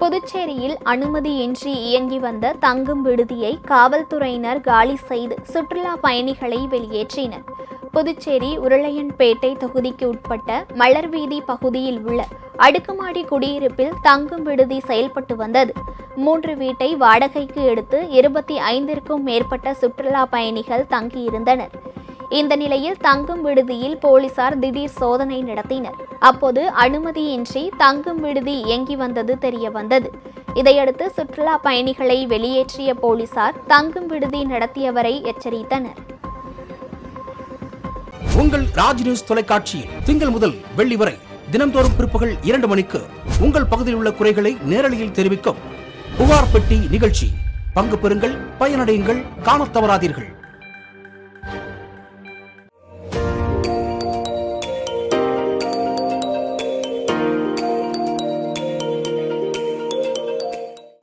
புதுச்சேரியில் அனுமதியின்றி இயங்கி வந்த தங்கும் விடுதியை காவல்துறையினர் காலி செய்து சுற்றுலா பயணிகளை வெளியேற்றினர். புதுச்சேரி உருளையன்பேட்டை தொகுதிக்கு உட்பட்ட மலர்வீதி பகுதியில் உள்ள அடுக்குமாடி குடியிருப்பில் தங்கும் விடுதி செயல்பட்டு வந்தது. மூன்று வீட்டை வாடகைக்கு எடுத்து இருபத்தி ஐந்திற்கும் மேற்பட்ட சுற்றுலா பயணிகள் தங்கியிருந்தனர். இந்த நிலையில் தங்கும் விடுதியில் போலீசார் திடீர் சோதனை நடத்தினர். அப்போது அனுமதியின்றி தங்கும் விடுதி இயங்கி வந்தது தெரிய வந்தது. இதையடுத்து சுற்றுலா பயணிகளை வெளியேற்றிய போலீசார் தங்கும் விடுதி நடத்தியவரை எச்சரித்தனர். உங்கள் ராஜ் நியூஸ் தொலைக்காட்சியில் திங்கள் முதல் வெள்ளி வரை தினம்தோறும் பிற்பகல் இரண்டு மணிக்கு உங்கள் பகுதியில் உள்ள குறைகளை நேரலையில் தெரிவிக்கும் புகார் பெட்டி நிகழ்ச்சி. பங்கு பெறுங்கள் பயனடையுங்கள் காணத் தவறாதீர்கள்.